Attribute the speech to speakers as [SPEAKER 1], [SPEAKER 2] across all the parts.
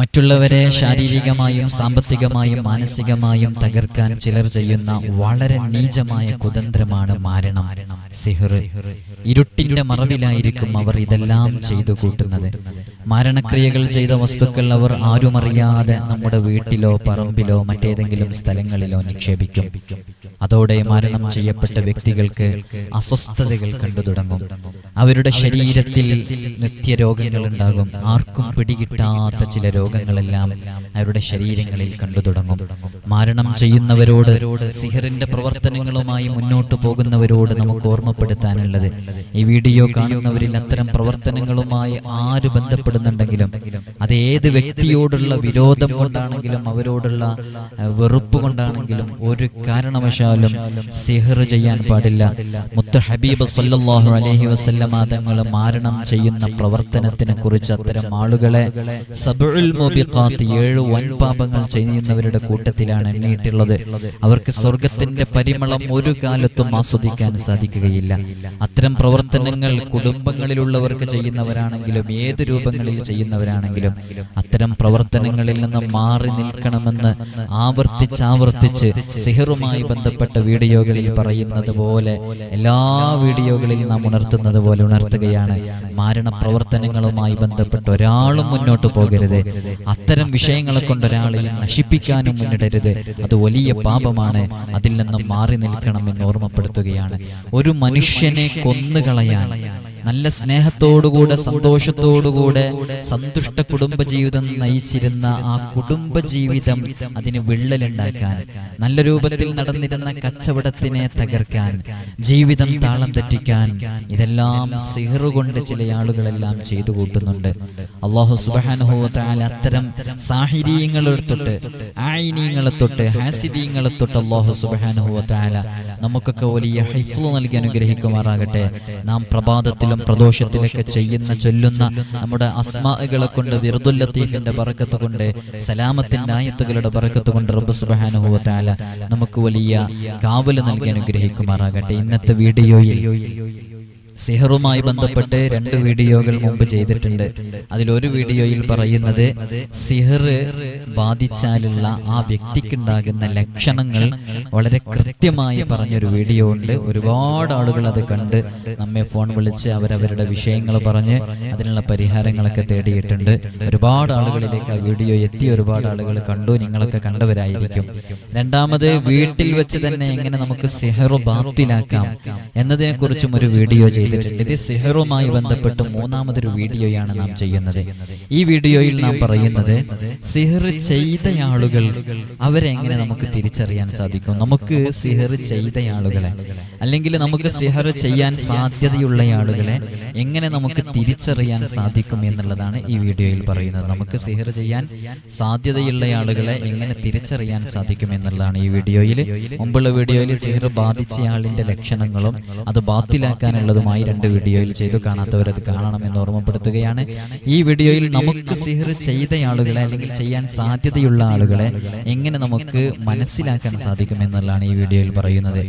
[SPEAKER 1] മറ്റുള്ളവരെ ശാരീരികമായും സാമ്പത്തികമായും മാനസികമായും തകർക്കാൻ ചിലർ ചെയ്യുന്ന വളരെ നീചമായ കുതന്ത്രമാണ് മാരണം. സിഹർ ഇരുട്ടിന്റെ മറവിലായിരിക്കും അവർ ഇതെല്ലാം ചെയ്തു കൂട്ടുന്നത്. മാരണക്രിയകൾ ചെയ്ത വസ്തുക്കൾ അവർ ആരുമറിയാതെ നമ്മുടെ വീട്ടിലോ പറമ്പിലോ മറ്റേതെങ്കിലും സ്ഥലങ്ങളിലോ നിക്ഷേപിക്കും. അതോടെ മരണം ചെയ്യപ്പെട്ട വ്യക്തികൾക്ക് അസ്വസ്ഥതകൾ കണ്ടു തുടങ്ങും. അവരുടെ ശരീരത്തിൽ നിത്യരോഗങ്ങൾ ഉണ്ടാകും ആർക്കും പിടികിട്ടാത്ത ചില രോഗങ്ങളെല്ലാം അവരുടെ ശരീരങ്ങളിൽ കണ്ടു തുടങ്ങും. മരണം ചെയ്യുന്നവരോട് സിഹറിന്റെ പ്രവർത്തനങ്ങളുമായി മുന്നോട്ടു പോകുന്നവരോട് നമുക്ക് ഓർമ്മപ്പെടുത്താനുള്ളത്. ഈ വീഡിയോ കാണുന്നവരിൽ അത്തരം പ്രവർത്തനങ്ങളുമായി ആര് ബന്ധപ്പെടുന്നുണ്ടെങ്കിലും അത് ഏത് വ്യക്തിയോടുള്ള വിരോധം കൊണ്ടാണെങ്കിലും അവരോടുള്ള വെറുപ്പ് കൊണ്ടാണെങ്കിലും ഒരു കാരണവശാലും സിഹർ ചെയ്യാൻ പാടില്ല. മുത്ത ഹബീബ് സല്ലാഹു അലഹി വസല്ലമ തങ്ങൾ മാരണം ചെയ്യുന്ന പ്രവർത്തനത്തിനെ കുറിച്ച് അത്തരം ആളുകളെ സബുൽ മുബിഖാത്ത് ഏഴ് വൻപാപങ്ങൾ ചെയ്യുന്നവരുടെ കൂട്ടത്തിലാണ് എണ്ണിയിട്ടുള്ളത്. അവർക്ക് സ്വർഗത്തിന്റെ പരിമളം ഒരു കാലത്തും ആസ്വദിക്കാൻ സാധിക്കുകയില്ല. അത്തരം പ്രവർത്തനങ്ങൾ കുടുംബങ്ങളിലുള്ളവർക്ക് ചെയ്യുന്നവരാണെങ്കിലും ഏത് രൂപങ്ങളിൽ ചെയ്യുന്നവരാണെങ്കിലും അത്തരം പ്രവർത്തനങ്ങളിൽ നിന്ന് മാറി നിൽക്കണമെന്ന് ആവർത്തിച്ചാവർത്തിച്ച് സിഹറുമായി ബന്ധപ്പെട്ട വീഡിയോകളിൽ പറയുന്നത് പോലെ എല്ലാ വീഡിയോകളിലും നാം ഉണർത്തുന്നത് പോലെ ഉണർത്തുകയാണ്. മാരണ പ്രവർത്തനങ്ങളുമായി ബന്ധപ്പെട്ട് ഒരാളും മുന്നോട്ട് പോകരുത്. അത്തരം വിഷയങ്ങളെ കൊണ്ട് ഒരാളെയും നശിപ്പിക്കാനും മുന്നിടരുത്. അത് വലിയ പാപമാണ്. അതിൽ നിന്നും മാറി നിൽക്കണമെന്ന് ഓർമ്മപ്പെടുത്തുകയാണ്. ഒരു മനുഷ്യനെ കൊന്നുകളയാൻ നല്ല സ്നേഹത്തോടുകൂടെ സന്തോഷത്തോടുകൂടെ സന്തുഷ്ട കുടുംബജീവിതം നയിച്ചിരുന്ന ആ കുടുംബജീവിതം അതിന് വിള്ളലുണ്ടാക്കാൻ നല്ല രൂപത്തിൽ നടന്നിരുന്ന കച്ചവടത്തിനെ തകർക്കാൻ ജീവിതം താളം തെറ്റിക്കാൻ ഇതെല്ലാം സിഹറുകൊണ്ട് ചില ആളുകളെല്ലാം ചെയ്തു കൂട്ടുന്നുണ്ട്. അള്ളാഹു സുബാനുഭവത്താൽ അത്തരം സാഹിര്യങ്ങളെ തൊട്ട് ആയിനീയങ്ങളെ തൊട്ട് ഹാസിദീയങ്ങളെ തൊട്ട് അള്ളാഹു സുബാനുഭവത്താല നമുക്കൊക്കെ വലിയ ഹൈഫ്ലോ നൽകി അനുഗ്രഹിക്കുമാറാകട്ടെ. നാം പ്രഭാതത്തിലും പ്രദോഷത്തിലൊക്കെ ചെയ്യുന്ന ചൊല്ലുന്ന നമ്മുടെ അസ്മാകളെ കൊണ്ട് വിറുദുൽ ലത്തീഫിന്റെ ബറക്കത്ത് കൊണ്ട് സലാമത്തിന്റെ ആയത്തുകളുടെ ബറക്കത്ത് കൊണ്ട് റബ്ബ് സുബാനുഭവത്താല നമുക്ക് വലിയ കാവൽ നൽകി അനുഗ്രഹിക്കുമാറാകട്ടെ. ഇന്നത്തെ വീഡിയോയിൽ സിഹറുമായി ബന്ധപ്പെട്ട് രണ്ട് വീഡിയോകൾ മുമ്പ് ചെയ്തിട്ടുണ്ട്. അതിലൊരു വീഡിയോയിൽ പറയുന്നത് സിഹർ ബാധിച്ചാലുള്ള ആ വ്യക്തിക്കുണ്ടാകുന്ന ലക്ഷണങ്ങൾ വളരെ കൃത്യമായി പറഞ്ഞൊരു വീഡിയോ ഉണ്ട്. ഒരുപാട് ആളുകൾ അത് കണ്ട് നമ്മെ ഫോൺ വിളിച്ച് അവരവരുടെ വിഷയങ്ങൾ പറഞ്ഞ് അതിനുള്ള പരിഹാരങ്ങളൊക്കെ തേടിയിട്ടുണ്ട്. ഒരുപാട് ആളുകളിലേക്ക് ആ വീഡിയോ എത്തി ഒരുപാട് ആളുകൾ കണ്ടു. നിങ്ങളൊക്കെ കണ്ടവരായിരിക്കും. രണ്ടാമത് വീട്ടിൽ വെച്ച് തന്നെ എങ്ങനെ നമുക്ക് സിഹറു ബാത്തിലാക്കാം? എന്നതിനെ കുറിച്ചും ഒരു വീഡിയോ ചെയ്തിട്ടുണ്ട് ഇത് സിഹറുമായി ബന്ധപ്പെട്ട് മൂന്നാമതൊരു വീഡിയോയാണ് നാം ചെയ്യുന്നത്. ഈ വീഡിയോയിൽ നാം പറയുന്നത് സിഹർ ചെയ്ത ആളുകൾ അവരെ എങ്ങനെ നമുക്ക് തിരിച്ചറിയാൻ സാധിക്കും? നമുക്ക് സിഹർ ചെയ്ത ആളുകളെ അല്ലെങ്കിൽ നമുക്ക് സിഹർ ചെയ്യാൻ സാധ്യതയുള്ള ആളുകളെ എങ്ങനെ നമുക്ക് തിരിച്ചറിയാൻ സാധിക്കും എന്നുള്ളതാണ് ഈ വീഡിയോയിൽ പറയുന്നത്. നമുക്ക് സിഹർ ചെയ്യാൻ സാധ്യതയുള്ള ആളുകളെ എങ്ങനെ തിരിച്ചറിയാൻ സാധിക്കും എന്നുള്ളതാണ് ഈ വീഡിയോയിൽ മുമ്പുള്ള വീഡിയോയിൽ സിഹർ ബാധിച്ച ആളിന്റെ ലക്ഷണങ്ങളും അത് ബാത്തിലാക്കാനുള്ളതുമായി രണ്ട് വീഡിയോയിൽ ചെയ്തു കാണാത്തവരത് കാണണം എന്ന് ഓർമ്മപ്പെടുത്തുകയാണ്. ഈ വീഡിയോയിൽ നമുക്ക് സിഹർ ചെയ്ത ആളുകളെ അല്ലെങ്കിൽ ചെയ്യാൻ സാധ്യതയുള്ള ആളുകളെ എങ്ങനെ നമുക്ക് മനസ്സിലാക്കാൻ സാധിക്കും എന്നുള്ളതാണ് ഈ വീഡിയോയിൽ പറയുന്നത്.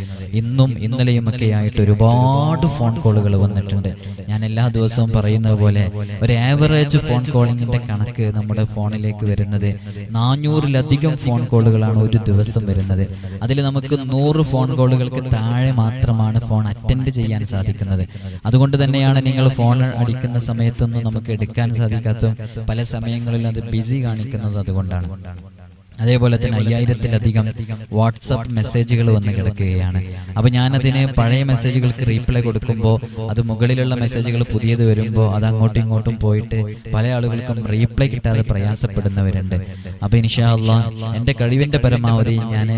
[SPEAKER 1] ഇന്നും ഇന്നലെയും ഒക്കെ ആയിട്ട് ഒരുപാട് ഫോൺ കോളുകൾ വന്നിട്ടുണ്ട്. ഞാൻ എല്ലാ ദിവസവും പറയുന്നത് പോലെ ഒരു ആവറേജ് ഫോൺ കോളിങ്ങിന്റെ കണക്ക് നമ്മുടെ ഫോണിലേക്ക് വരുന്നത് നാനൂറിലധികം ഫോൺ കോളുകളാണ് ഒരു ദിവസം വരുന്നത്. അതിൽ നമുക്ക് നൂറ് ഫോൺ കോളുകൾക്ക് താഴെ മാത്രമാണ് ഫോൺ അറ്റൻഡ് ചെയ്യാൻ സാധിക്കുന്നത്. അതുകൊണ്ട് തന്നെയാണ് നിങ്ങൾ ഫോൺ അടിക്കുന്ന സമയത്തൊന്നും നമുക്ക് എടുക്കാൻ സാധിക്കാത്ത പല സമയങ്ങളിലും അത് ബിസി കാണിക്കുന്നത് അതുകൊണ്ടാണ്. അതേപോലെ തന്നെ അയ്യായിരത്തിലധികം വാട്സപ്പ് മെസ്സേജുകൾ വന്ന് കിടക്കുകയാണ്. അപ്പോൾ ഞാനതിന് പഴയ മെസ്സേജുകൾക്ക് റീപ്ലൈ കൊടുക്കുമ്പോൾ അത് മുകളിലുള്ള മെസ്സേജുകൾ പുതിയത് വരുമ്പോൾ അത് അങ്ങോട്ടും ഇങ്ങോട്ടും പോയിട്ട് പല ആളുകൾക്കും റീപ്ലൈ കിട്ടാതെ പ്രയാസപ്പെടുന്നവരുണ്ട്. അപ്പോൾ ഇൻഷാ അള്ളാ എന്റെ കഴിവിന്റെ പരമാവധി ഞാൻ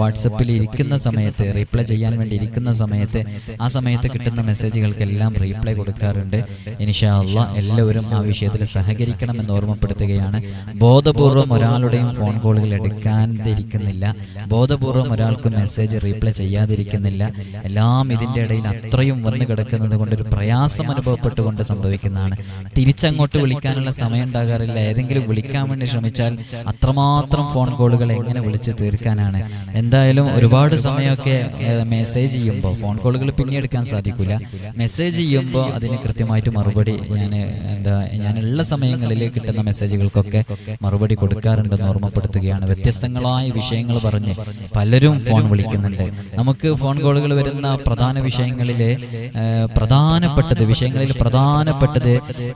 [SPEAKER 1] വാട്സപ്പിൽ ഇരിക്കുന്ന സമയത്ത് റീപ്ലൈ ചെയ്യാൻ വേണ്ടി ഇരിക്കുന്ന സമയത്ത് ആ സമയത്ത് കിട്ടുന്ന മെസ്സേജുകൾക്കെല്ലാം റീപ്ലൈ കൊടുക്കാറുണ്ട്. ഇൻഷാ അള്ളാ എല്ലാവരും ആ വിഷയത്തിൽ സഹകരിക്കണം എന്ന് ഓർമ്മപ്പെടുത്തുകയാണ്. ബോധപൂർവം ഒരാളുടെയും ഫോൺ കോൾ കോളുകൾ എടുക്കാതിരിക്കുന്നില്ല ബോധപൂർവം ഒരാൾക്ക് മെസ്സേജ് റീപ്ലൈ ചെയ്യാതിരിക്കുന്നില്ല. എല്ലാം ഇതിന്റെ ഇടയിൽ അത്രയും വന്നു കിടക്കുന്നത് കൊണ്ട് ഒരു പ്രയാസം അനുഭവപ്പെട്ടുകൊണ്ട് സംഭവിക്കുന്നതാണ്. തിരിച്ചങ്ങോട്ട് വിളിക്കാനുള്ള സമയം ഉണ്ടാകാറില്ല ഏതെങ്കിലും വിളിക്കാൻ വേണ്ടി ശ്രമിച്ചാൽ അത്രമാത്രം ഫോൺ കോളുകൾ എങ്ങനെ വിളിച്ച് തീർക്കാനാണ്. എന്തായാലും ഒരുപാട് സമയമൊക്കെ മെസ്സേജ് ചെയ്യുമ്പോൾ ഫോൺ കോളുകൾ പിന്നെ എടുക്കാൻ സാധിക്കില്ല മെസ്സേജ് ചെയ്യുമ്പോൾ അതിന് കൃത്യമായിട്ട് മറുപടി ഞാൻ എന്താ ഞാനുള്ള സമയങ്ങളിൽ കിട്ടുന്ന മെസ്സേജുകൾക്കൊക്കെ മറുപടി കൊടുക്കാറുണ്ടെന്ന് ഓർമ്മപ്പെടുത്തുകയാണ് വ്യത്യസ്തങ്ങളായ വിഷയങ്ങൾ പറഞ്ഞ് പലരും ഫോൺ വിളിക്കുന്നുണ്ട്. നമുക്ക് ഫോൺ കോളുകൾ വരുന്ന പ്രധാന വിഷയങ്ങളിലെ പ്രധാനപ്പെട്ടത് വിഷയങ്ങളിൽ പ്രധാനപ്പെട്ടത്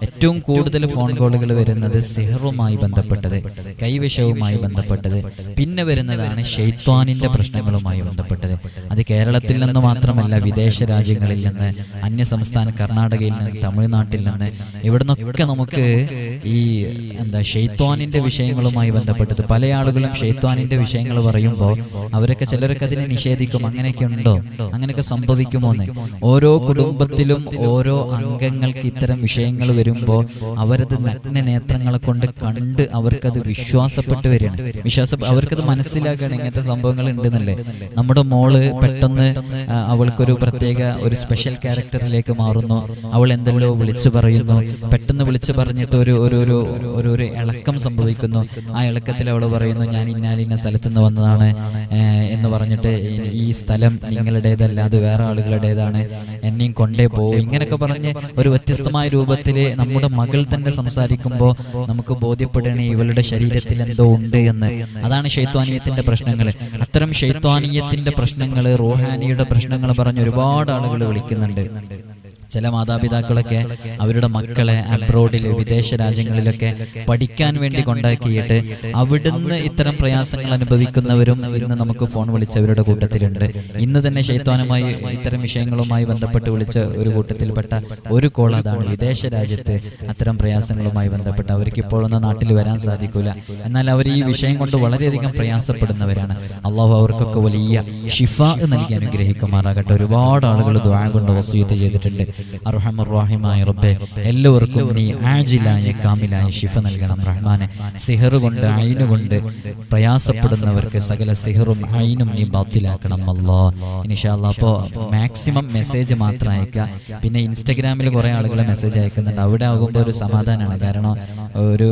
[SPEAKER 1] ഏറ്റവും കൂടുതൽ ഫോൺ കോളുകൾ വരുന്നത് സിഹറുമായി ബന്ധപ്പെട്ടത് കൈവിഷവുമായി ബന്ധപ്പെട്ടത്. പിന്നെ വരുന്നതാണ് ഷെയ്ത്വാനിന്റെ പ്രശ്നങ്ങളുമായി ബന്ധപ്പെട്ടത്. അത് കേരളത്തിൽ നിന്ന് മാത്രമല്ല വിദേശ രാജ്യങ്ങളിൽ നിന്ന് അന്യ സംസ്ഥാന കർണാടകയിൽ നിന്ന് തമിഴ്നാട്ടിൽ നിന്ന് ഇവിടെ നിന്നൊക്കെ നമുക്ക് ഈ എന്താ ഷെയ്ത്വാനിന്റെ വിഷയങ്ങളുമായി ബന്ധപ്പെട്ടത് പല ആളുകളും ഷെയ്ത്വാനിന്റെ വിഷയങ്ങൾ പറയുമ്പോൾ അവരൊക്കെ ചിലരൊക്കെ അതിനെ നിഷേധിക്കും. അങ്ങനെയൊക്കെ ഉണ്ടോ? അങ്ങനെയൊക്കെ സംഭവിക്കുമോ എന്ന് ഓരോ കുടുംബത്തിലും ഓരോ അംഗങ്ങൾക്ക് ഇത്തരം വിഷയങ്ങൾ വരുമ്പോൾ അവരത് നഗ്ന നേത്രങ്ങളെ കൊണ്ട് കണ്ട് അവർക്കത് വിശ്വാസപ്പെട്ട് വരികയാണ്. വിശ്വാസ അവർക്കത് മനസ്സിലാക്കുകയാണ് ഇങ്ങനത്തെ സംഭവങ്ങൾ ഉണ്ടെന്നല്ലേ? നമ്മുടെ മോൾ പെട്ടെന്ന് അവൾക്കൊരു പ്രത്യേക ഒരു സ്പെഷ്യൽ ക്യാരക്ടറിലേക്ക് മാറുന്നു. അവൾ എന്തെല്ലോ വിളിച്ചു പറയുന്നു. പെട്ടെന്ന് വിളിച്ചു പറഞ്ഞിട്ട് ഒരു ഒരു ഒരു ഒരു ഇളക്കം സംഭവിക്കുന്നു. ആ ഇളക്കത്തിൽ അവൾ പറയുന്നു ഞാൻ ഇന്നാലിന്ന സ്ഥലത്ത് നിന്ന് വന്നതാണ് എന്ന് പറഞ്ഞിട്ട് ഈ- സ്ഥലം നിങ്ങളുടേതല്ല അത് വേറെ ആളുകളുടേതാണ്. എന്നെയും കൊണ്ടേ പോകും ഇങ്ങനെയൊക്കെ പറഞ്ഞ് ഒരു വ്യത്യസ്തമായ രൂപത്തിൽ നമ്മുടെ മകൾ തന്നെ സംസാരിക്കുമ്പോൾ നമുക്ക് ബോധ്യപ്പെടണേ ഇവളുടെ ശരീരത്തിൽ എന്തോ ഉണ്ട് എന്ന്. അതാണ് ഷെയ്ത്വാനീയത്തിന്റെ പ്രശ്നങ്ങൾ അത്തരം ഷെയ്ത്വാനീയത്തിന്റെ പ്രശ്നങ്ങൾ റോഹാനിയുടെ പ്രശ്നങ്ങൾ പറഞ്ഞ് ഒരുപാട് ആളുകൾ വിളിക്കുന്നുണ്ട്. ചില മാതാപിതാക്കളൊക്കെ അവരുടെ മക്കളെ അബ്രോഡിൽ വിദേശ രാജ്യങ്ങളിലൊക്കെ പഠിക്കാൻ വേണ്ടി കൊണ്ടാക്കിയിട്ട് അവിടുന്ന് ഇത്തരം പ്രയാസങ്ങൾ അനുഭവിക്കുന്നവരും ഇന്ന് നമുക്ക് ഫോൺ വിളിച്ചവരുടെ കൂട്ടത്തിലുണ്ട്. ഇന്ന് തന്നെ ശൈത്വാനുമായി ഇത്തരം വിഷയങ്ങളുമായി ബന്ധപ്പെട്ട് വിളിച്ച ഒരു കൂട്ടത്തിൽപ്പെട്ട ഒരു കോൾ അതാണ്. വിദേശ രാജ്യത്ത് അത്തരം പ്രയാസങ്ങളുമായി ബന്ധപ്പെട്ട് അവർക്ക് ഇപ്പോഴൊന്നും നാട്ടിൽ വരാൻ സാധിക്കില്ല എന്നാൽ അവർ ഈ വിഷയം കൊണ്ട് വളരെയധികം പ്രയാസപ്പെടുന്നവരാണ്. അള്ളാഹു അവർക്കൊക്കെ വലിയ ഷിഫ നൽകി അനുഗ്രഹിക്കുമാറാകട്ടെ. ഒരുപാട് ആളുകൾ ദ്വാരം കൊണ്ട് വസൂയത്ത് ചെയ്തിട്ടുണ്ട്. എല്ലാവർക്കും നീ ആജിലായ കാമിലായ ഷിഫ നൽകണം റഹ്മാനെ. സിഹർ കൊണ്ട് ഐന് കൊണ്ട് പ്രയാസപ്പെടുന്നവർക്ക് സകല സിഹറും ഐനും നീ ബാത്തിലാക്കണം അല്ലോ. ഇനിഷാല്ല അപ്പോൾ മാക്സിമം മെസ്സേജ് മാത്രം അയക്കുക. പിന്നെ ഇൻസ്റ്റഗ്രാമിൽ കുറേ ആളുകൾ മെസ്സേജ് അയക്കുന്നുണ്ട്. അവിടെ ആകുമ്പോൾ ഒരു സമാധാനമാണ് കാരണം ഒരു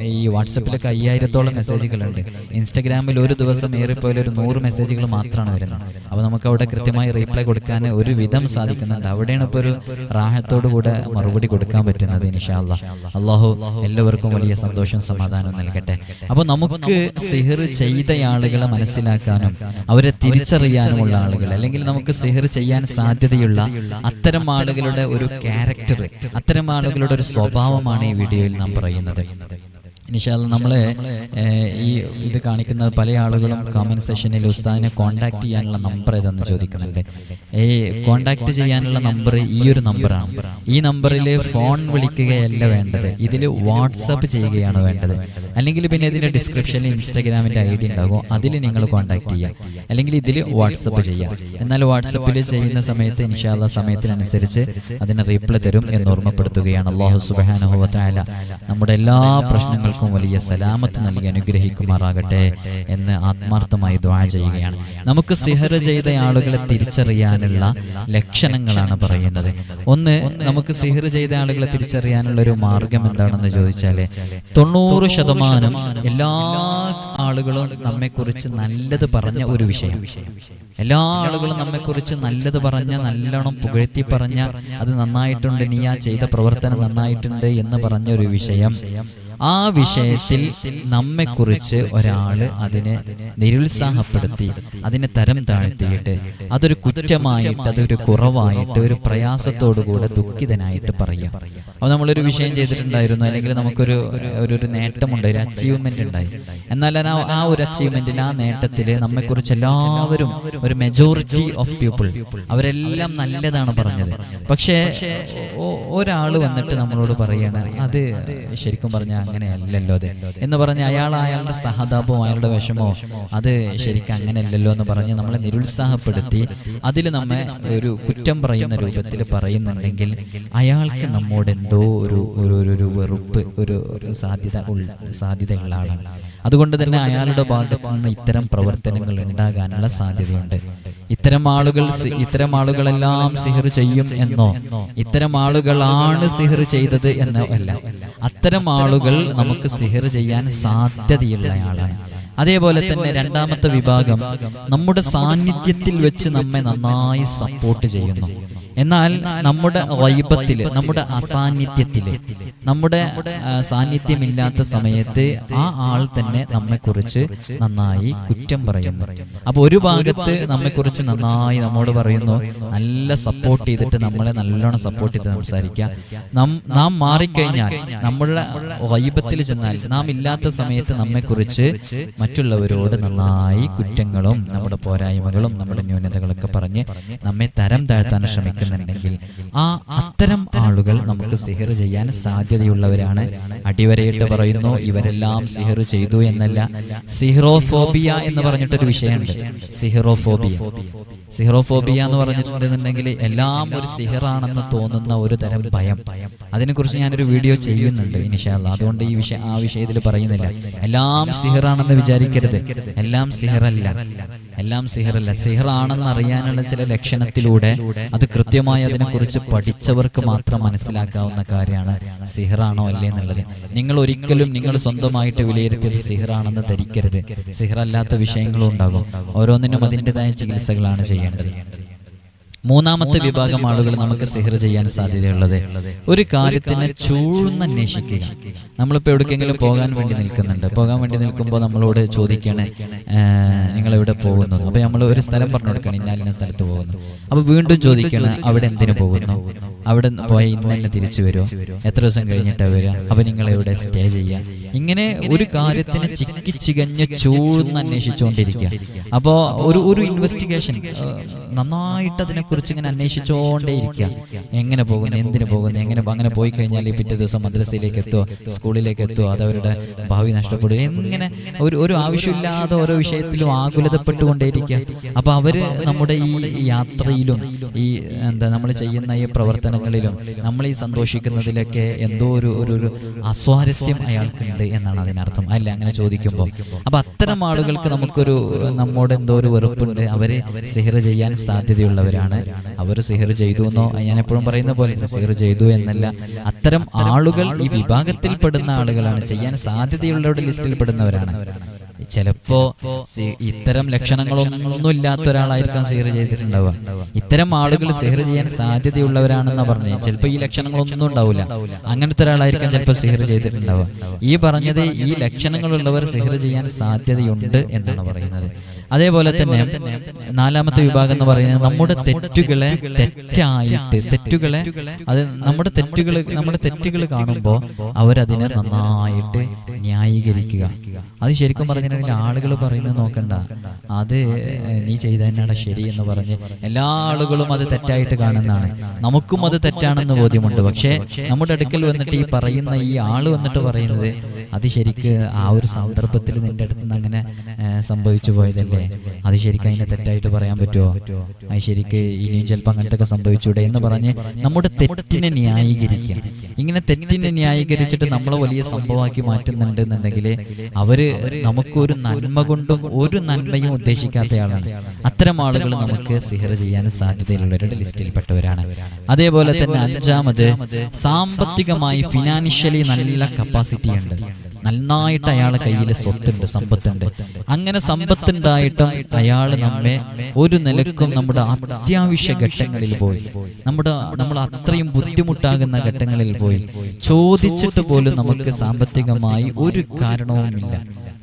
[SPEAKER 1] ഈ വാട്സപ്പിലൊക്കെ അയ്യായിരത്തോളം മെസ്സേജുകളുണ്ട്. ഇൻസ്റ്റഗ്രാമിൽ ഒരു ദിവസം ഏറിപ്പോയാൽ ഒരു നൂറ് മെസ്സേജുകൾ മാത്രമാണ് വരുന്നത്. അപ്പോൾ നമുക്ക് അവിടെ കൃത്യമായി റീപ്ലൈ കൊടുക്കാൻ ഒരു വിധം സാധിക്കുന്നുണ്ട്. അവിടെയാണ് ഇപ്പോൾ ഒരു റാഹത്തോടു കൂടെ മറുപടി കൊടുക്കാൻ പറ്റുന്നത് ഇൻഷാല്ല അള്ളാഹു എല്ലാവർക്കും വലിയ സന്തോഷം സമാധാനം നൽകട്ടെ. അപ്പോൾ നമുക്ക് സിഹിർ ചെയ്ത ആളുകളെ മനസ്സിലാക്കാനും അവരെ തിരിച്ചറിയാനുമുള്ള ആളുകൾ അല്ലെങ്കിൽ നമുക്ക് സിഹിർ ചെയ്യാൻ സാധ്യതയുള്ള അത്തരം ആളുകളുടെ ഒരു ക്യാരക്ടർ അത്തരം ആളുകളുടെ ഒരു സ്വഭാവമാണ് ഈ വീഡിയോയിൽ നാം പറയുന്നത്. നിഷാദ് നമ്മളെ ഈ ഇത് കാണിക്കുന്ന പല ആളുകളും കമന്റ് സെഷനിൽ ഉസ്താദിനെ കോണ്ടാക്ട് ചെയ്യാനുള്ള നമ്പർ ഏതെന്ന് ചോദിക്കുന്നുണ്ട്. ഈ കോണ്ടാക്ട് ചെയ്യാനുള്ള നമ്പർ ഈ ഒരു നമ്പറാണ് ഈ നമ്പറിൽ ഫോൺ വിളിക്കുകയല്ല വേണ്ടത്. ഇതിൽ വാട്സപ്പ് ചെയ്യുകയാണ് വേണ്ടത്. അല്ലെങ്കിൽ പിന്നെ ഇതിന്റെ ഡിസ്ക്രിപ്ഷനിൽ ഇൻസ്റ്റാഗ്രാമിന്റെ ഐ ഡി ഉണ്ടാകും. അതിൽ നിങ്ങൾ കോണ്ടാക്ട് ചെയ്യുക അല്ലെങ്കിൽ ഇതിൽ വാട്സപ്പ് ചെയ്യാം. എന്നാൽ വാട്സപ്പിൽ ചെയ്യുന്ന സമയത്ത് ഇൻഷാല്ല സമയത്തിനനുസരിച്ച് അതിന് റീപ്ലൈ തരും എന്ന് ഓർമ്മപ്പെടുത്തുകയാണ്. അള്ളാഹു സുബാനുഭവത്തായ നമ്മുടെ എല്ലാ പ്രശ്നങ്ങൾക്കും വലിയ സലാമത്ത് നൽകി അനുഗ്രഹിക്കുമാറാകട്ടെ എന്ന് ആത്മാർത്ഥമായി ദ്വാ ചെയ്യുകയാണ്. നമുക്ക് സിഹർ ചെയ്ത ആളുകളെ തിരിച്ചറിയാനുള്ള ലക്ഷണങ്ങളാണ് പറയുന്നത്. ഒന്ന് നമുക്ക് സിഹർ ചെയ്ത ആളുകളെ തിരിച്ചറിയാനുള്ള ഒരു മാർഗം എന്താണെന്ന് ചോദിച്ചാൽ തൊണ്ണൂറ് ശതമാനം എല്ലാ ആളുകളും നമ്മെക്കുറിച്ച് നല്ലത് പറഞ്ഞ ഒരു വിഷയം. എല്ലാ ആളുകളും നമ്മെക്കുറിച്ച് നല്ലത് പറഞ്ഞ നല്ലോണം പുകഴ്ത്തി പറഞ്ഞ അത് നന്നായിട്ടുണ്ട് നീ ആ ചെയ്ത പ്രവർത്തനം നന്നായിട്ടുണ്ട് എന്ന് പറഞ്ഞ ഒരു വിഷയം. ആ വിഷയത്തിൽ നമ്മെക്കുറിച്ച് ഒരാൾ അതിനെ നിരുത്സാഹപ്പെടുത്തി അതിനെ തരം താഴ്ത്തിയിട്ട് അതൊരു കുറ്റമായിട്ട് അതൊരു കുറവായിട്ട് ഒരു പ്രയാസത്തോടുകൂടെ ദുഃഖിതനായിട്ട് പറയാം അപ്പോൾ നമ്മളൊരു വിഷയം ചെയ്തിട്ടുണ്ടായിരുന്നു അല്ലെങ്കിൽ നമുക്കൊരു ഒരു നേട്ടമുണ്ട് ഒരു അച്ചീവ്മെന്റ് ഉണ്ടായി. എന്നാൽ ആ ഒരു അച്ചീവ്മെന്റിൽ ആ നേട്ടത്തിൽ നമ്മെക്കുറിച്ച് എല്ലാവരും ഒരു മെജോറിറ്റി ഓഫ് പീപ്പിൾ അവരെല്ലാം നല്ലതാണ് പറഞ്ഞത്. പക്ഷേ ഒരാൾ വന്നിട്ട് നമ്മളോട് പറയാണ് അത് ശരിക്കും പറഞ്ഞാൽ അങ്ങനെയല്ലല്ലോ അത്. എന്ന് പറഞ്ഞ് അയാൾ അയാളുടെ സഹതാപവും അയാളുടെ വിഷമോ അത് ശരിക്കും അങ്ങനെയല്ലല്ലോ എന്ന് പറഞ്ഞ് നമ്മളെ നിരുത്സാഹപ്പെടുത്തി അതിൽ നമ്മെ ഒരു കുറ്റം പറയുന്ന രൂപത്തിൽ പറയുന്നുണ്ടെങ്കിൽ അയാൾക്ക് നമ്മോട് എന്തോ ഒരു ഒരു ഒരു- വെറുപ്പ് ഒരു സാധ്യത സാധ്യതയുള്ള ആളാണ്. അതുകൊണ്ട് തന്നെ അയാളുടെ ഭാഗത്തു നിന്ന് ഇത്തരം പ്രവർത്തനങ്ങൾ ഉണ്ടാകാനുള്ള സാധ്യതയുണ്ട്. ഇത്തരം ആളുകൾ ഇത്തരം ആളുകളെല്ലാം സിഹർ ചെയ്യും എന്നോ ഇത്തരം ആളുകളാണ് സിഹർ ചെയ്തത് എന്നോ അല്ല. അത്തരം ആളുകൾ നമുക്ക് സിഹർ ചെയ്യാൻ സാധ്യതയുള്ള ആളാണ് അതേപോലെ തന്നെ രണ്ടാമത്തെ വിഭാഗം നമ്മുടെ സാന്നിധ്യത്തിൽ വെച്ച് നമ്മെ നന്നായി സപ്പോർട്ട് ചെയ്യുന്നു. എന്നാൽ നമ്മുടെ വൈബത്തിൽ നമ്മുടെ അസാന്നിധ്യത്തിൽ നമ്മുടെ സാന്നിധ്യമില്ലാത്ത സമയത്ത് ആ ആൾ തന്നെ നമ്മെക്കുറിച്ച് നന്നായി കുറ്റം പറയുന്നു. അപ്പൊ ഒരു ഭാഗത്ത് നമ്മെക്കുറിച്ച് നന്നായി നമ്മോട് പറയുന്നു. നല്ല സപ്പോർട്ട് ചെയ്തിട്ട് നമ്മളെ നല്ലോണം സപ്പോർട്ട് ചെയ്ത് സംസാരിക്കുക നം- മാറിക്കഴിഞ്ഞാൽ നമ്മളുടെ വൈബത്തിൽ ചെന്നാൽ നാം ഇല്ലാത്ത സമയത്ത് നമ്മെക്കുറിച്ച് മറ്റുള്ളവരോട് നന്നായി കുറ്റങ്ങളും നമ്മുടെ പോരായ്മകളും നമ്മുടെ ന്യൂനതകളൊക്കെ പറഞ്ഞ് നമ്മെ തരം താഴ്ത്താൻ ശ്രമിക്കുന്നുണ്ടെങ്കിൽ ആ അത്തരം ആളുകൾ നമുക്ക് സിഹർ ചെയ്യാൻ സാധ്യതയുള്ളവരാണ്. അടിവരയിട്ട് പറയുന്നു ഇവരെല്ലാം സിഹർ ചെയ്തു എന്നല്ല സിഹ്റോഫോബിയ എന്ന് പറഞ്ഞിട്ടൊരു വിഷയമുണ്ട്. സിഹ്റോഫോബിയ. സിഹ്റോഫോബിയ എന്ന് പറഞ്ഞിട്ടുണ്ടെന്നുണ്ടെങ്കിൽ എല്ലാം ഒരു സിഹറാണെന്ന് തോന്നുന്ന ഒരു തരം ഭയം. അതിനെക്കുറിച്ച് ഞാനൊരു വീഡിയോ ചെയ്യുന്നുണ്ട് ഇനിഷാല്ല അതുകൊണ്ട് ഈ വിഷയം ആ വിഷയത്തിൽ പറയുന്നില്ല. എല്ലാം സിഹറാണെന്ന് വിചാരിക്കരുത്. എല്ലാം സിഹറല്ല. എല്ലാം സിഹറല്ല? സിഹറാണെന്ന് അറിയാനുള്ള ചില ലക്ഷണത്തിലൂടെ അത് കൃത്യമായി അതിനെക്കുറിച്ച് പഠിച്ചവർക്ക് മാത്രം മനസ്സിലാക്കാവുന്ന കാര്യമാണ് സിഹറാണോ അല്ലേ എന്നുള്ളത്. നിങ്ങൾ ഒരിക്കലും നിങ്ങൾ സ്വന്തമായിട്ട് വിലയിരുത്തിയത് സിഹറാണെന്ന് ധരിക്കരുത്. സിഹറല്ലാത്ത വിഷയങ്ങളും ഉണ്ടാകും. ഓരോന്നിനും അതിന്റെതായ ചികിത്സകളാണ് ചെയ്യേണ്ടത്. മൂന്നാമത്തെ വിഭാഗം ആളുകൾ നമുക്ക് സിഹർ ചെയ്യാൻ സാധ്യതയുള്ളത്. ഒരു കാര്യത്തിനെ ചൂഴ്ന്നന്വേഷിക്കുക നമ്മളിപ്പോൾ എവിടേക്കെങ്കിലും പോകാൻ വേണ്ടി നിൽക്കുന്നുണ്ട്. പോകാൻ വേണ്ടി നിൽക്കുമ്പോൾ നമ്മളോട് ചോദിക്കണേ നിങ്ങൾ എവിടെ പോകുന്നു? അപ്പോൾ നമ്മൾ ഒരു സ്ഥലം പറഞ്ഞു കൊടുക്കണം. ഇന്നാലിന്ന സ്ഥലത്ത് പോകുന്നു. അപ്പോൾ വീണ്ടും ചോദിക്കണേ അവിടെ എന്തിനു പോകുന്നു? അവിടെ നിന്ന് പോയ ഇന്ന് തന്നെ തിരിച്ചു വരുമോ എത്ര ദിവസം കഴിഞ്ഞിട്ടാണ് വരിക? അപ്പൊ നിങ്ങളെ ഇവിടെ സ്റ്റേ ചെയ്യുക ഇങ്ങനെ ഒരു കാര്യത്തിന് ചിക്കി ചികഞ്ഞ് ചൂന്ന് അന്വേഷിച്ചുകൊണ്ടിരിക്കുക അപ്പോൾ ഒരു ഒരു ഇൻവെസ്റ്റിഗേഷൻ നന്നായിട്ട് അതിനെക്കുറിച്ച് ഇങ്ങനെ അന്വേഷിച്ചുകൊണ്ടേയിരിക്കുക എങ്ങനെ പോകുന്നു? എന്തിനു പോകുന്നു? എങ്ങനെ അങ്ങനെ പോയി കഴിഞ്ഞാൽ ഈ പിറ്റേ ദിവസം മദ്രസയിലേക്ക് എത്തുമോ സ്കൂളിലേക്ക് എത്തുമോ അതവരുടെ അവരുടെ ഭാവി നഷ്ടപ്പെടും. എങ്ങനെ ഒരു ഒരു ആവശ്യമില്ലാതെ ഓരോ വിഷയത്തിലും ആകുലതപ്പെട്ടുകൊണ്ടേയിരിക്കുക. അപ്പോൾ അവർ നമ്മുടെ ഈ യാത്രയിലും ഈ എന്താ നമ്മൾ ചെയ്യുന്ന ഈ പ്രവർത്തനങ്ങളിലും നമ്മൾ ഈ സന്തോഷിക്കുന്നതിലൊക്കെ എന്തോ ഒരു ഒരു അസ്വാരസ്യം അയാൾക്കുണ്ട് എന്നാണ് അതിനർത്ഥം. അല്ല അങ്ങനെ ചോദിക്കുമ്പോൾ അപ്പൊ അത്തരം ആളുകൾക്ക് നമുക്കൊരു നമ്മോട് എന്തോ ഒരു വെറുപ്പുണ്ട്. അവരെ സിഹർ ചെയ്യാൻ സാധ്യതയുള്ളവരാണ്. അവർ സിഹർ ചെയ്തു എന്നോ ഞാൻ എപ്പോഴും പറയുന്ന പോലെ സിഹർ ചെയ്തു എന്നല്ല. അത്തരം ആളുകൾ ഈ വിഭാഗത്തിൽ വിഭാഗത്തിൽപ്പെടുന്ന ആളുകളാണ്. ചെയ്യാൻ സാധ്യതയുള്ളവരുടെ ലിസ്റ്റിൽ പെടുന്നവരാണ് ചിലപ്പോ ഇത്തരം ലക്ഷണങ്ങളൊന്നും ഇല്ലാത്ത ഒരാളായിരിക്കാം സിഹർ ചെയ്തിട്ടുണ്ടാവുക. ഇത്തരം ആളുകൾ സിഹർ ചെയ്യാൻ സാധ്യതയുള്ളവരാണെന്ന് പറഞ്ഞു ചിലപ്പോൾ ഈ ലക്ഷണങ്ങളൊന്നും ഉണ്ടാവില്ല. അങ്ങനത്തെ ഒരാളായിരിക്കാം ചിലപ്പോൾ സിഹർ ചെയ്തിട്ടുണ്ടാവുക. ഈ പറഞ്ഞത് ഈ ലക്ഷണങ്ങളുള്ളവർ സിഹർ ചെയ്യാൻ സാധ്യതയുണ്ട് എന്നാണ് പറയുന്നത്. അതേപോലെ തന്നെ നാലാമത്തെ വിഭാഗം എന്ന് പറയുന്നത് നമ്മുടെ തെറ്റുകളെ തെറ്റായിട്ട് തെറ്റുകളെ അത് നമ്മുടെ തെറ്റുകൾ നമ്മുടെ തെറ്റുകൾ കാണുമ്പോൾ അവരതിനെ നന്നായിട്ട് ന്യായീകരിക്കുക. അത് ശരിക്കും പറഞ്ഞിട്ടുണ്ടെങ്കിൽ ആളുകൾ പറയുന്നത് നോക്കണ്ട. അത് നീ ചെയ്ത തന്നെയാണ് ശരി എന്ന് പറഞ്ഞ് എല്ലാ ആളുകളും അത് തെറ്റായിട്ട് കാണുന്നതാണ്. നമുക്കും അത് തെറ്റാണെന്ന് ബോധ്യമുണ്ട്. പക്ഷേ നമ്മുടെ അടുക്കൽ വന്നിട്ട് ഈ പറയുന്ന ഈ ആൾ വന്നിട്ട് പറയുന്നത് അത് ശരിക്ക് ആ ഒരു സന്ദർഭത്തിൽ നിന്റെ അടുത്ത് നിന്ന് അങ്ങനെ സംഭവിച്ചു പോയതല്ലേ? അത് ശരിക്കും അതിനെ തെറ്റായിട്ട് പറയാൻ പറ്റുമോ അത് ശരിക്ക് ഇനിയും ചിലപ്പോൾ അങ്ങനത്തെ ഒക്കെ സംഭവിച്ചൂടെ എന്ന് പറഞ്ഞ് നമ്മുടെ തെറ്റിനെ ന്യായീകരിക്കുക ഇങ്ങനെ തെറ്റിനെ ന്യായീകരിച്ചിട്ട് നമ്മളെ വലിയ സംഭവമാക്കി മാറ്റുന്നുണ്ട് എന്നുണ്ടെങ്കിൽ അവർ നമുക്കൊരു നന്മ കൊണ്ടും ഒരു നന്മയും ഉദ്ദേശിക്കാത്തയാളാണ്. അത്തരം ആളുകൾ നമുക്ക് സിഹർ ചെയ്യാൻ സാധ്യതയുള്ളവരുടെ ലിസ്റ്റിൽപ്പെട്ടവരാണ്. അതേപോലെ തന്നെ അഞ്ചാമത് സാമ്പത്തികമായി ഫിനാൻഷ്യലി നല്ല കപ്പാസിറ്റി ഉണ്ട്. നന്നായിട്ട് അയാളെ കയ്യിൽ സ്വത്തുണ്ട് സമ്പത്തുണ്ട്. അങ്ങനെ സമ്പത്തുണ്ടായിട്ടും അയാൾ നമ്മെ ഒരു നിലക്കും നമ്മുടെ അത്യാവശ്യ ഘട്ടങ്ങളിൽ പോയി. നമ്മുടെ നമ്മൾ അത്രയും ബുദ്ധിമുട്ടാകുന്ന ഘട്ടങ്ങളിൽ പോയി. ചോദിച്ചിട്ട് പോലും നമുക്ക് സാമ്പത്തികമായി ഒരു കാരണവുമില്ല.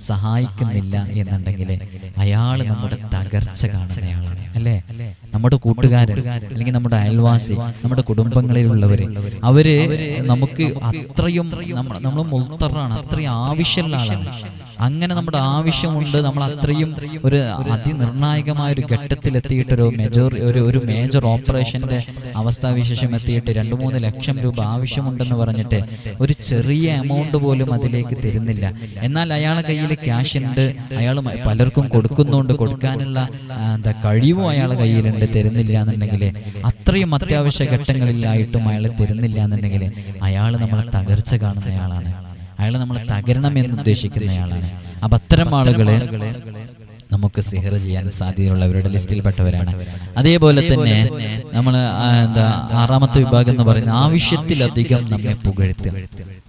[SPEAKER 1] സഹായിക്കുന്നില്ല എന്നുണ്ടെങ്കിൽ അയാൾ നമ്മുടെ തകർച്ച കാണുന്നയാളാണ് അല്ലേ? നമ്മുടെ കൂട്ടുകാരൻ അല്ലെങ്കിൽ നമ്മുടെ അയൽവാസി നമ്മുടെ കുടുംബങ്ങളിലുള്ളവർ അവർ നമുക്ക് അത്രയും നമ്മൾ നമ്മൾ മുൾത്തറാണ് അത്രയും ആവശ്യമുള്ള ആളാണ്. അങ്ങനെ നമ്മുടെ ആവശ്യമുണ്ട്. നമ്മൾ അത്രയും ഒരു അതിനിർണായകമായ ഒരു ഘട്ടത്തിൽ എത്തിയിട്ട് ഒരു മേജർ ഒരു ഒരു മേജർ ഓപ്പറേഷന്റെ അവസ്ഥാവിശേഷം എത്തിയിട്ട് രണ്ട് മൂന്ന് ലക്ഷം രൂപ ആവശ്യമുണ്ടെന്ന് പറഞ്ഞിട്ട് ഒരു ചെറിയ എമൗണ്ട് പോലും അതിലേക്ക് തരുന്നില്ല. എന്നാൽ അയാളെ കയ്യിൽ ക്യാഷ് ഉണ്ട്. അയാൾ പലർക്കും കൊടുക്കുന്നുണ്ട്. കൊടുക്കാനുള്ള എന്താ കഴിവും അയാളെ കയ്യിലുണ്ട്. തരുന്നില്ല എന്നുണ്ടെങ്കിൽ അത്രയും അത്യാവശ്യ ഘട്ടങ്ങളിലായിട്ടും അയാൾ തരുന്നില്ല എന്നുണ്ടെങ്കിൽ അയാൾ നമ്മളെ തകർച്ച കാണുന്ന കാണുന്നയാളാണ് അയാൾ നമ്മൾ തകരണം എന്ന് ഉദ്ദേശിക്കുന്നയാളാണ് അപ്പൊ അത്തരം ആളുകളെ നമുക്ക് സിഹർ ചെയ്യാൻ സാധ്യതയുള്ളവരുടെ ലിസ്റ്റിൽപ്പെട്ടവരാണ്. അതേപോലെ തന്നെ നമ്മൾ എന്താ ആറാമത്തെ വിഭാഗം എന്ന് പറയുന്ന ആവശ്യത്തിലധികം നമ്മെ പുകഴ്ത്തുക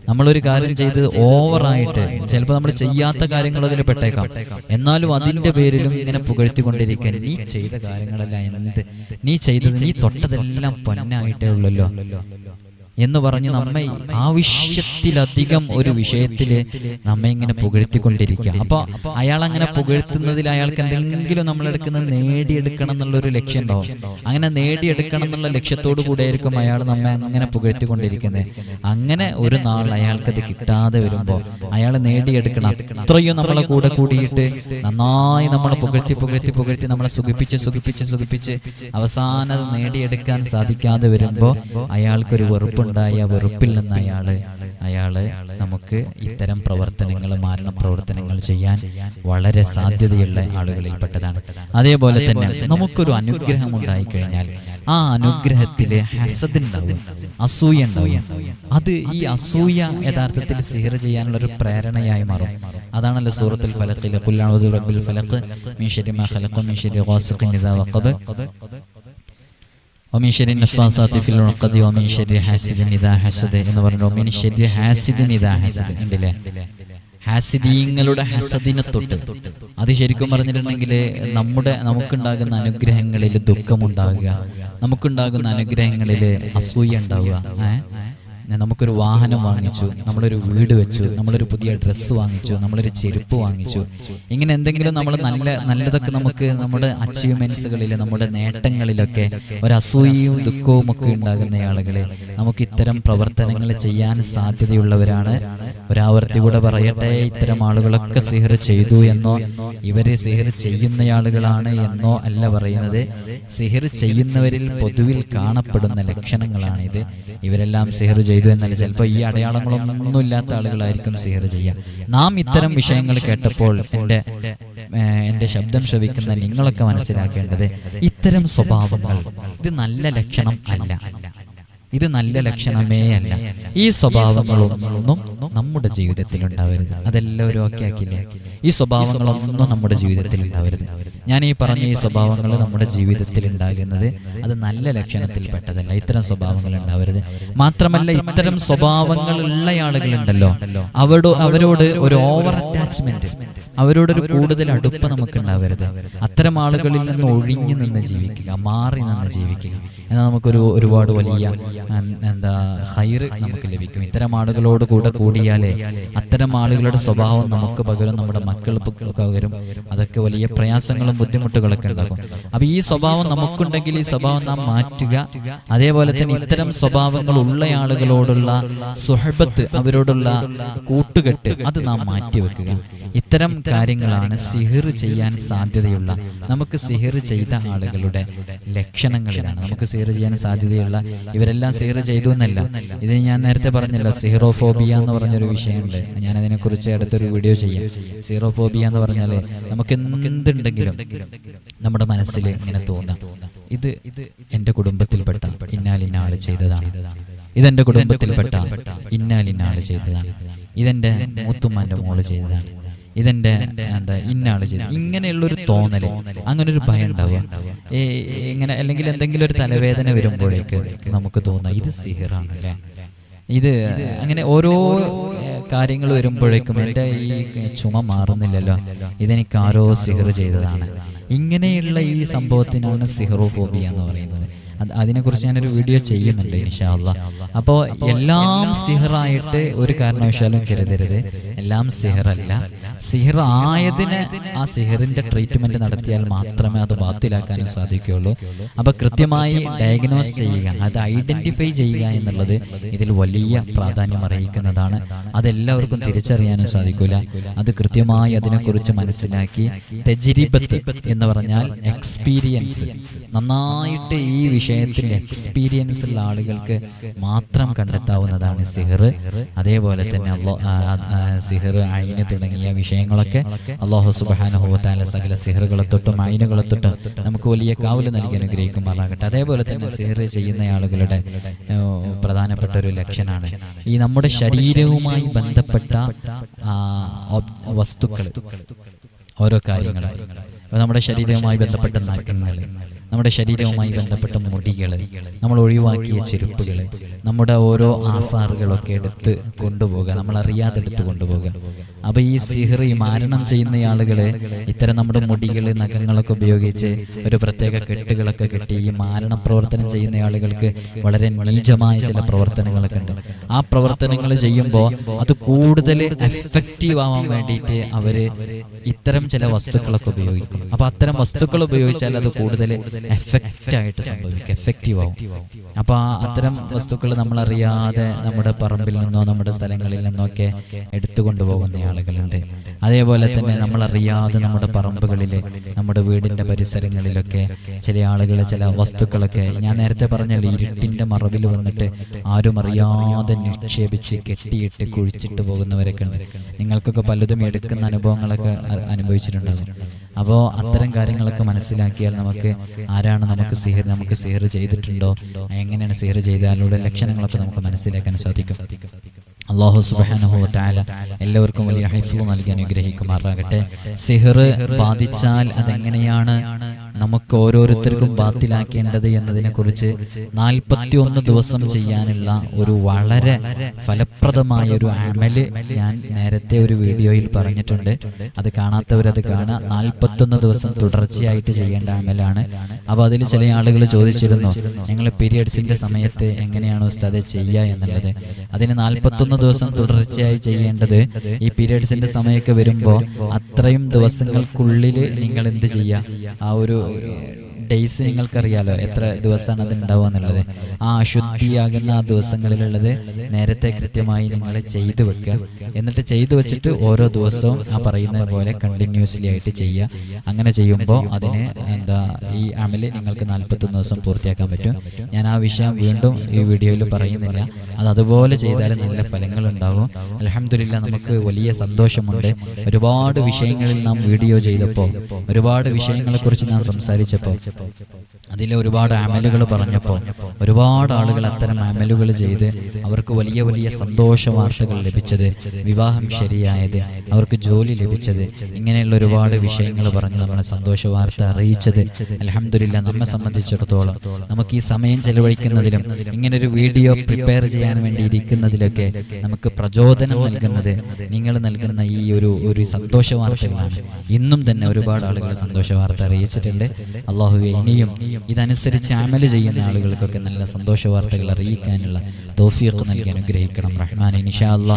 [SPEAKER 1] നമ്മളൊരു കാര്യം ചെയ്ത് ഓവറായിട്ട് ചിലപ്പോൾ നമ്മൾ ചെയ്യാത്ത കാര്യങ്ങൾ അതിൽ പെട്ടേക്കാം. എന്നാലും അതിന്റെ പേരിലും ഇങ്ങനെ പുകഴ്ത്തിക്കൊണ്ടിരിക്കാൻ നീ ചെയ്ത കാര്യങ്ങളല്ല എന്ത്? നീ ചെയ്തത് നീ തൊട്ടതെല്ലാം പൊന്നായിട്ടേ ഉള്ളല്ലോ. എന്ന് പറഞ്ഞ് നമ്മെ ആവശ്യത്തിലധികം ഒരു വിഷയത്തിൽ നമ്മെ ഇങ്ങനെ പുകഴ്ത്തിക്കൊണ്ടിരിക്കുക. അപ്പൊ അയാൾ അങ്ങനെ പുകഴ്ത്തുന്നതിൽ അയാൾക്ക് എന്തെങ്കിലും നമ്മൾ എടുക്കുന്ന നേടിയെടുക്കണം എന്നുള്ള ഒരു ലക്ഷ്യം ഉണ്ടാവും അങ്ങനെ നേടിയെടുക്കണം എന്നുള്ള ലക്ഷ്യത്തോടു കൂടെ ആയിരിക്കും അയാൾ നമ്മെ അങ്ങനെ പുകഴ്ത്തിക്കൊണ്ടിരിക്കുന്നത്. അങ്ങനെ ഒരു നാൾ അയാൾക്കത് കിട്ടാതെ വരുമ്പോൾ അയാൾ നേടിയെടുക്കണം. അത്രയും നമ്മളെ കൂടെ കൂടിയിട്ട് നന്നായി നമ്മളെ പുകഴ്ത്തി പുകഴ്ത്തി പുകഴ്ത്തി നമ്മളെ സുഖിപ്പിച്ച് സുഖിപ്പിച്ച് സുഖിപ്പിച്ച് അവസാനം നേടിയെടുക്കാൻ സാധിക്കാതെ വരുമ്പോൾ അയാൾക്കൊരു വെറുപ്പുണ്ടായി ആ വെറുപ്പിൽ നിന്ന് അയാൾ. അയാൾ നമുക്ക് ഇത്തരം പ്രവർത്തനങ്ങൾ മാരണ പ്രവർത്തനങ്ങൾ ചെയ്യാൻ വളരെ സാധ്യതയുള്ള ആളുകളിൽപ്പെട്ടതാണ്. അതേപോലെ തന്നെ നമുക്കൊരു അനുഗ്രഹം ഉണ്ടായി കഴിഞ്ഞാൽ ആ അനുഗ്രഹത്തിൽ ഹസദ് ഉണ്ടാവും അസൂയ ഉണ്ടാവും. അത് ഈ അസൂയ യഥാർത്ഥത്തിൽ സിഹർ ചെയ്യാനുള്ള ഒരു പ്രേരണയായി മാറും. അതാണല്ലോ സൂറത്തിൽ പുല്ലാണോ റബ്ബിൽ ഫലഖ് മീശരി മാ ഖലഖ മീൻ ശരി ഗാസിഖിൻ ഇദാ വഖബ നഫാസാത്തി ഫിൽ ഹാസിദിൻ ഹസദ് എന്ന് പറഞ്ഞു ഹാസിദിൻ ഹസദ് ഉണ്ടല്ലേ ഹാസിദീങ്ങളുടെ ഹസദിനെ തൊട്ട്. അത് ശരിക്കും പറഞ്ഞിട്ടുണ്ടെങ്കിൽ നമ്മുടെ നമുക്കുണ്ടാകുന്ന അനുഗ്രഹങ്ങളിൽ ദുഃഖമുണ്ടാവുക. നമുക്കുണ്ടാകുന്ന അനുഗ്രഹങ്ങളിൽ അസൂയ ഉണ്ടാവുക. ഏഹ്? നമുക്കൊരു വാഹനം വാങ്ങിച്ചു നമ്മളൊരു വീട് വെച്ചു നമ്മളൊരു പുതിയ ഡ്രസ്സ് വാങ്ങിച്ചു നമ്മളൊരു ചെരുപ്പ് വാങ്ങിച്ചു. ഇങ്ങനെ എന്തെങ്കിലും നമ്മൾ നല്ല നല്ലതൊക്കെ നമുക്ക് നമ്മുടെ അച്ചീവ്മെന്റ്സുകളിൽ നമ്മുടെ നേട്ടങ്ങളിലൊക്കെ ഒരു അസൂയയും ദുഃഖവും ഒക്കെ ഉണ്ടാകുന്ന ആളുകളെ നമുക്ക് ഇത്തരം പ്രവർത്തനങ്ങൾ ചെയ്യാൻ സാധ്യതയുള്ളവരാണ്. ഒരാവർത്തി കൂടെ പറയട്ടെ ഇത്തരം ആളുകളൊക്കെ സിഹർ ചെയ്തു എന്നോ ഇവർ സിഹർ ചെയ്യുന്ന ആളുകളാണ് എന്നോ അല്ല പറയുന്നത്. സിഹർ ചെയ്യുന്നവരിൽ പൊതുവിൽ കാണപ്പെടുന്ന ലക്ഷണങ്ങളാണ് ഇത് ഇവരെല്ലാം സിഹർ ചെയ്തു എന്നല്ല ചിലപ്പോൾ ഈ അടയാളങ്ങളൊന്നും ഇല്ലാത്ത ആളുകളായിരിക്കും സിഹർ ചെയ്യുക. നാം ഇത്തരം വിഷയങ്ങൾ കേട്ടപ്പോൾ എന്റെ എന്റെ ശബ്ദം ശ്രവിക്കുന്ന നിങ്ങളൊക്കെ മനസ്സിലാക്കേണ്ടത് ഇത്തരം സ്വഭാവങ്ങൾ ഇത് നല്ല ലക്ഷണം അല്ല. ഇത് നല്ല ലക്ഷണമേ അല്ല. ഈ സ്വഭാവങ്ങളൊന്നും നമ്മുടെ ജീവിതത്തിൽ ഉണ്ടാവരുത് അതെല്ലാവരും ഓക്കെ ആക്കില്ലേ ഈ സ്വഭാവങ്ങളൊന്നും നമ്മുടെ ജീവിതത്തിൽ ഉണ്ടാവരുത് ഞാൻ ഈ പറഞ്ഞ ഈ സ്വഭാവങ്ങൾ നമ്മുടെ ജീവിതത്തിൽ ഉണ്ടാകുന്നത് അത് നല്ല ലക്ഷണത്തിൽ പെട്ടതല്ല ഇത്തരം സ്വഭാവങ്ങൾ ഉണ്ടാവരുത് മാത്രമല്ല ഇത്തരം സ്വഭാവങ്ങൾ ഉള്ള ആളുകളുണ്ടല്ലോ അവരോട് അവരോട് ഒരു ഓവർ അറ്റാച്ച്മെന്റ് അവരോടൊരു കൂടുതൽ അടുപ്പ് നമുക്ക് ഉണ്ടാവരുത് അത്തരം ആളുകളിൽ നിന്ന് ഒഴിഞ്ഞു നിന്ന് ജീവിക്കുക മാറി നിന്ന് ജീവിക്കുക. എന്നാൽ നമുക്കൊരു ഒരുപാട് വലിയ എന്താ ഹൈറ് നമുക്ക് ലഭിക്കും. ഇത്തരം ആളുകളോട് കൂടെ കൂടിയാലേ അത്തരം ആളുകളുടെ സ്വഭാവം നമുക്ക് പകരം നമ്മുടെ മക്കൾക്ക് പകരും. അതൊക്കെ വലിയ പ്രയാസങ്ങളും ബുദ്ധിമുട്ടുകളൊക്കെ ഉണ്ടാകും അപ്പൊ ഈ സ്വഭാവം നമുക്കുണ്ടെങ്കിൽ ഈ സ്വഭാവം നാം മാറ്റുക. അതേപോലെ തന്നെ ഇത്തരം സ്വഭാവങ്ങൾ ഉള്ള ആളുകളോടുള്ള സുഹബത്ത് അവരോടുള്ള കൂട്ടുകെട്ട് അത് നാം മാറ്റിവെക്കുക ഇത്തരം കാര്യങ്ങളാണ് സിഹിർ ചെയ്യാൻ സാധ്യതയുള്ള നമുക്ക് സിഹിർ ചെയ്ത ആളുകളുടെ ലക്ഷണങ്ങളിലാണ്. നമുക്ക് സിഹിർ ചെയ്യാൻ സാധ്യതയുള്ള ഇവരെല്ലാം സിഹിർ ചെയ്തു എന്നല്ല ഇതിന് ഞാൻ നേരത്തെ പറഞ്ഞല്ലോ സിഹിറോഫോബിയ എന്ന് പറഞ്ഞൊരു വിഷയമുണ്ട്. ഞാൻ അതിനെക്കുറിച്ച് അടുത്തൊരു വീഡിയോ ചെയ്യാം. സിഹിറോഫോബിയ എന്ന് പറഞ്ഞാൽ നമുക്ക് എന്തുണ്ടെങ്കിലും നമ്മുടെ മനസ്സിൽ ഇങ്ങനെ തോന്നാം. ഇത് എന്റെ കുടുംബത്തിൽപ്പെട്ട ഇന്നാലിന്ന ആൾ ചെയ്തതാണ്. ഇതെന്റെ കുടുംബത്തിൽപ്പെട്ട ഇന്നാലിന്ന ആൾ ചെയ്തതാണ്. ഇതെന്റെ മൂത്തുമ്മാന്റെ മോൾ ചെയ്തതാണ്. ഇതെന്റെ എന്താ ഇന്നാൾ ചെയ്തു ഇങ്ങനെയുള്ള ഒരു തോന്നൽ അങ്ങനെ ഒരു ഭയം ഉണ്ടാവുക. ഇങ്ങനെ അല്ലെങ്കിൽ എന്തെങ്കിലും ഒരു തലവേദന വരുമ്പോഴേക്ക് നമുക്ക് തോന്നുക ഇത് സിഹിറാണ് അല്ലേ? ഇത് അങ്ങനെ ഓരോ കാര്യങ്ങൾ വരുമ്പോഴേക്കും എന്റെ ഈ ചുമ മാറുന്നില്ലല്ലോ. ഇതെനിക്ക് ആരോ സിഹർ ചെയ്തതാണ്. ഇങ്ങനെയുള്ള ഈ സംഭവത്തിനാണ് സിഹറോഫോബിയ എന്ന് പറയുന്നത്. അതിനെക്കുറിച്ച് ഞാനൊരു വീഡിയോ ചെയ്യുന്നുണ്ട് ഇൻഷാല്ല അപ്പോൾ എല്ലാം സിഹറായിട്ട് ഒരു കാരണവശാലും കരുതരുത്. എല്ലാം സിഹറല്ല. സിഹർ ആയതിന് ആ സിഹറിന്റെ ട്രീറ്റ്മെന്റ് നടത്തിയാൽ മാത്രമേ അത് ബാത്തിലാക്കാനും സാധിക്കുകയുള്ളൂ. അപ്പൊ കൃത്യമായി ഡയഗ്നോസ് ചെയ്യുക അത് ഐഡന്റിഫൈ ചെയ്യുക എന്നുള്ളത് ഇതിൽ വലിയ പ്രാധാന്യം അറിയിക്കുന്നതാണ് അതെല്ലാവർക്കും തിരിച്ചറിയാനും സാധിക്കില്ല അത് കൃത്യമായി അതിനെക്കുറിച്ച് മനസ്സിലാക്കി തെജിരിബത്ത് എന്ന് പറഞ്ഞാൽ എക്സ്പീരിയൻസ് നന്നായിട്ട് ഈ വിഷയത്തിൽ എക്സ്പീരിയൻസ് ഉള്ള ആളുകൾക്ക് മാത്രം കണ്ടെത്താവുന്നതാണ് സിഹർ. അതേപോലെ തന്നെ സിഹർ അയിന് തുടങ്ങിയ വിഷയങ്ങളൊക്കെ അള്ളാഹു സുബാനുഭവത്താല സകല സിഹറുകളെ തൊട്ടും അയിനുകളെ തൊട്ടും നമുക്ക് വലിയ കാവൽ നൽകി അനുഗ്രഹിക്കുമാറാകട്ടെ അതേപോലെ തന്നെ സിഹർ ചെയ്യുന്ന ആളുകളുടെ പ്രധാനപ്പെട്ട ഒരു ലക്ഷണമാണ് ഈ നമ്മുടെ ശരീരവുമായി ബന്ധപ്പെട്ട വസ്തുക്കൾ. ഓരോ കാര്യങ്ങൾ നമ്മുടെ ശരീരവുമായി ബന്ധപ്പെട്ട നഖങ്ങൾ. നമ്മുടെ ശരീരവുമായി ബന്ധപ്പെട്ട മുടികൾ നമ്മൾ ഒഴിവാക്കിയ ചെരുപ്പുകൾ നമ്മുടെ ഓരോ ആഫാറുകളൊക്കെ എടുത്ത് കൊണ്ടുപോകുക നമ്മൾ അറിയാതെ എടുത്ത് കൊണ്ടുപോകുക അപ്പൊ ഈ സിഹർ ഈ മാരണം ചെയ്യുന്ന ആളുകൾ ഇത്തരം നമ്മുടെ മുടികൾ നഖങ്ങളൊക്കെ ഉപയോഗിച്ച് ഒരു പ്രത്യേക കെട്ടുകളൊക്കെ കെട്ടി ഈ മാരണ പ്രവർത്തനം ചെയ്യുന്ന ആളുകൾക്ക് വളരെ നീചമായ ചില പ്രവർത്തനങ്ങളൊക്കെ ഉണ്ട്. ആ പ്രവർത്തനങ്ങൾ ചെയ്യുമ്പോൾ അത് കൂടുതൽ എഫക്റ്റീവ് ആവാൻ വേണ്ടിയിട്ട് അവർ ഇത്തരം ചില വസ്തുക്കളൊക്കെ ഉപയോഗിക്കും. അപ്പൊ അത്തരം വസ്തുക്കൾ ഉപയോഗിച്ചാൽ അത് കൂടുതൽ എഫക്റ്റ് ആയിട്ട് സംഭവിക്കും. എഫക്റ്റീവ് ആവും. അപ്പൊ അത്തരം വസ്തുക്കൾ നമ്മൾ അറിയാതെ നമ്മുടെ പറമ്പിൽ നിന്നോ നമ്മുടെ സ്ഥലങ്ങളിൽ നിന്നോ ഒക്കെ എടുത്തു പോകുന്ന ആളുകളുണ്ട്. അതേപോലെ തന്നെ നമ്മൾ അറിയാതെ നമ്മുടെ പറമ്പുകളിൽ നമ്മുടെ വീടിന്റെ പരിസരങ്ങളിലൊക്കെ ചില ആളുകൾ ചില വസ്തുക്കളൊക്കെ ഞാൻ നേരത്തെ പറഞ്ഞല്ലോ ഇരുട്ടിന്റെ മറവിൽ വന്നിട്ട് ആരും അറിയാതെ നിക്ഷേപിച്ച് കെട്ടിയിട്ട് കുഴിച്ചിട്ട് പോകുന്നവരൊക്കെ ഉണ്ട്. നിങ്ങൾക്കൊക്കെ പലതും എടുക്കുന്ന അനുഭവങ്ങളൊക്കെ അനുഭവിച്ചിട്ടുണ്ടാകും. അപ്പോൾ അത്തരം കാര്യങ്ങളൊക്കെ മനസ്സിലാക്കിയാൽ നമുക്ക് ആരാണ് നമുക്ക് സിഹർ നമുക്ക് സിഹർ ചെയ്തിട്ടുണ്ടോ? എങ്ങനെയാണ് സിഹിർ അതിലൂടെ ലക്ഷണങ്ങളൊക്കെ നമുക്ക് മനസ്സിലാക്കാൻ സാധിക്കും. അള്ളാഹു സുബാനഹു ടാല എല്ലാവർക്കും വലിയ ഹൈഫ്ലു നൽകി അനുഗ്രഹിക്കുമാറാകട്ടെ. സിഹർ ബാധിച്ചാൽ അതെങ്ങനെയാണ്? നമുക്ക് ഓരോരുത്തർക്കും ബാത്തിലാക്കേണ്ടത് എന്നതിനെ കുറിച്ച് നാൽപ്പത്തി ഒന്ന് ദിവസം ചെയ്യാനുള്ള ഒരു വളരെ ഫലപ്രദമായ ഒരു അമൽ ഞാൻ നേരത്തെ ഒരു വീഡിയോയിൽ പറഞ്ഞിട്ടുണ്ട്. അത് കാണാത്തവരത് കാണുക. നാൽപ്പത്തൊന്ന് ദിവസം തുടർച്ചയായിട്ട് ചെയ്യേണ്ട അമലാണ്. അപ്പോൾ അതിൽ ചില ആളുകൾ ചോദിച്ചിരുന്നു ഞങ്ങൾ പീരിയഡ്സിന്റെ സമയത്ത് എങ്ങനെയാണ് ഉസ്താദെ ചെയ്യുക എന്നുള്ളത്? അതിന് നാൽപ്പത്തൊന്ന് ദിവസം തുടർച്ചയായി ചെയ്യേണ്ടത് ഈ പീരിയഡ്സിന്റെ സമയമൊക്കെ വരുമ്പോൾ അത്രയും ദിവസങ്ങൾക്കുള്ളിൽ നിങ്ങൾ എന്ത് ചെയ്യുക? ആ ഒരു ഏഴ് ഡേയ്സ് നിങ്ങൾക്കറിയാലോ എത്ര ദിവസമാണ് അത് ഉണ്ടാവുക എന്നുള്ളത്. ആ അശുദ്ധിയാകുന്ന ആ ദിവസങ്ങളിലുള്ളത് നേരത്തെ കൃത്യമായി നിങ്ങൾ ചെയ്തു വെക്കുക. എന്നിട്ട് ചെയ്തു വെച്ചിട്ട് ഓരോ ദിവസവും ആ പറയുന്ന പോലെ കണ്ടിന്യൂസ്ലി ആയിട്ട് ചെയ്യുക. അങ്ങനെ ചെയ്യുമ്പോൾ അതിന് എന്താ ഈ അമൽ നിങ്ങൾക്ക് നാൽപ്പത്തൊന്ന് ദിവസം പൂർത്തിയാക്കാൻ പറ്റും. ഞാൻ ആ വിഷയം വീണ്ടും ഈ വീഡിയോയിൽ പറയുന്നില്ല. അത് അതുപോലെ ചെയ്താൽ നല്ല ഫലങ്ങൾ ഉണ്ടാകും അലഹമില്ല നമുക്ക് വലിയ സന്തോഷമുണ്ട്. ഒരുപാട് വിഷയങ്ങളിൽ നാം വീഡിയോ ചെയ്തപ്പോൾ ഒരുപാട് വിഷയങ്ങളെക്കുറിച്ച് നാം സംസാരിച്ചപ്പോൾ അതിൽ ഒരുപാട് അമലുകൾ പറഞ്ഞപ്പോൾ ഒരുപാട് ആളുകൾ അത്തരം അമലുകൾ ചെയ്ത് അവർക്ക് വലിയ വലിയ സന്തോഷ വാർത്തകൾ ലഭിച്ചത് വിവാഹം ശരിയായത് അവർക്ക് ജോലി ലഭിച്ചത് ഇങ്ങനെയുള്ള ഒരുപാട് വിഷയങ്ങൾ പറഞ്ഞ് നമ്മളെ സന്തോഷ വാർത്ത അറിയിച്ചത്. അലഹമില്ല നമ്മെ സംബന്ധിച്ചിടത്തോളം നമുക്ക് ഈ സമയം ചെലവഴിക്കുന്നതിലും ഇങ്ങനൊരു വീഡിയോ പ്രിപ്പയർ ചെയ്യാൻ വേണ്ടി ഇരിക്കുന്നതിലൊക്കെ നമുക്ക് പ്രചോദനം നൽകുന്നത് നിങ്ങൾ നൽകുന്ന ഈ ഒരു ഒരു സന്തോഷ വാർത്തകളാണ് ഇന്നും തന്നെ ഒരുപാട് ആളുകൾ സന്തോഷ വാർത്ത അറിയിച്ചിട്ടുണ്ട്. അള്ളാഹുവെ ഇനിയും ഇതനുസരിച്ച് അമൽ ചെയ്യുന്ന ആളുകൾക്കൊക്കെ നല്ല സന്തോഷ വാർത്തകൾ അറിയിക്കാനുള്ള തോഫിയൊക്കെ നൽകി അനുഗ്രഹിക്കണം റഹ്മാൻ ഇൻഷാ അള്ളാഹ്